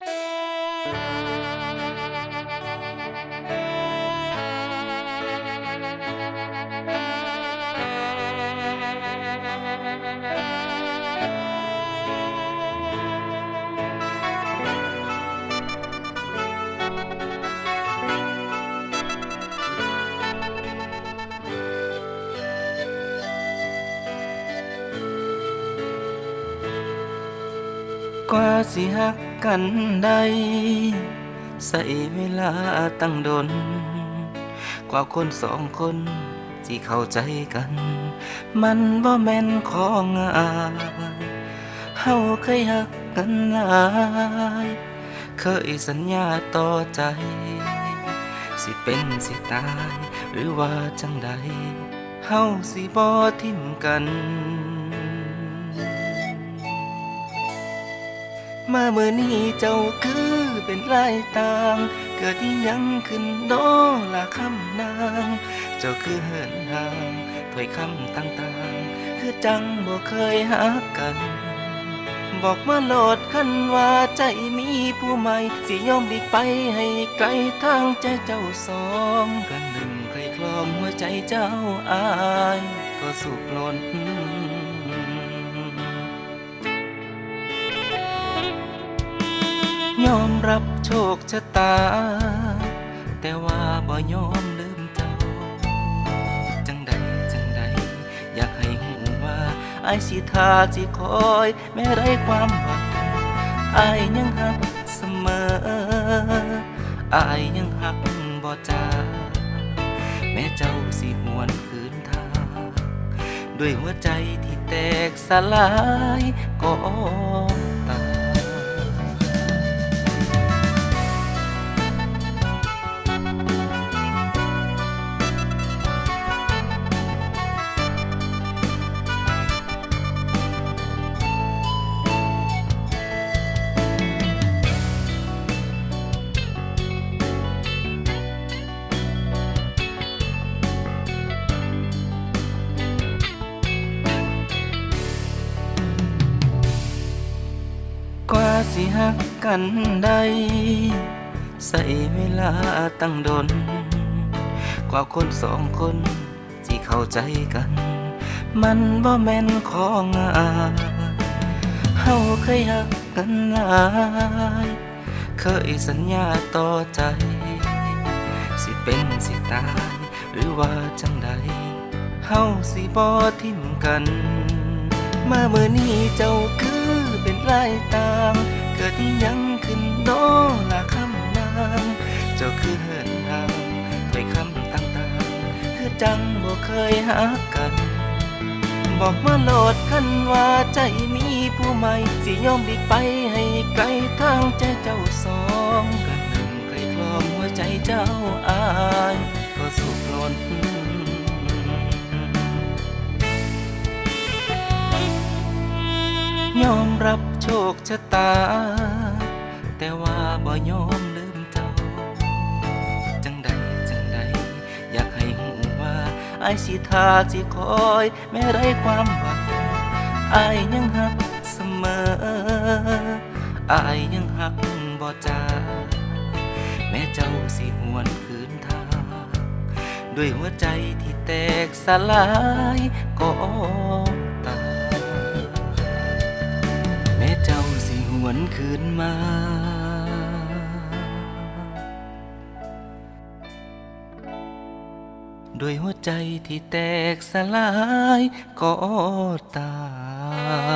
Hey! กว่าสิหักกันได้ใส่เวลาตั้งดน กว่าคนสองคนสิเข้าใจกัน มันบ่แม่นของงายเฮาเคยหักกันหลายเคยสัญญาต่อใจ สิเป็นสิตาย หรือว่าจังใดเฮาสิบ่ทิมกัน มาเมื่อนี้เจ้าคือเป็นลายต่าง เกิดที่ยังขึ้นโนละคำนาง เจ้าคือเหินห่างถ้อยคำต่างๆ คือจังบ่เคยหากัน บอกมาโหลดคันว่าใจมีผู้ใหม่ สิยอมหลีกไปให้ไกลทางใจเจ้าสองกันหนึ่งใครคลองหัวใจเจ้าอาย ก็สุกล้น ยอมรับโชคชะตา แต่ว่าบ่ยอมลืมเจ้า จังใดจังใด อยากให้หูว่าไอสิทาสิคอย แม้ไรความหวังไอยังหักเสมอไอยังหักบ่จาแม้เจ้าสิหวนคืนทาง ด้วยหัวใจที่แตกสลายก็ สิหักกันได้ ใส่เวลาตั้งดน กว่าคนสองคนสิเข้าใจกัน มันบ่แม่นของงาเฮาเคยหักกันหลายเคยสัญญาต่อใจ สิเป็นสิตาย หรือว่าจังใดเฮาสิบ่ทิมกัน มาเมื่อนี้เจ้าคือเป็นลายต่างเกิดที่ยังขึ้นโนละคำนางเจ้าคือเหินห่างถ้อยคำต่างๆ คือจังบ่เคยหากัน บอกมาโหลดคันว่าใจมีผู้ใหม่สิยอมหลีกไปให้ไกลทางใจเจ้าสองกันหนึ่งใครคลองหัวใจเจ้าอายก็สุกล้น ยอมรับโชคชะตา แต่ว่าบ่ยอมลืมเจ้า จังใดจังใด อยากให้หูว่าไอ้สิทาสิคอย แม้ไรความหวังไอ้ยังหักเสมอไอ้ยังหักบ่จาแม้เจ้าสิหวนคืนทางด้วยหัวใจที่แตกสลายก็ วนคืนมา ด้วยหัวใจที่แตกสลายก็ตาม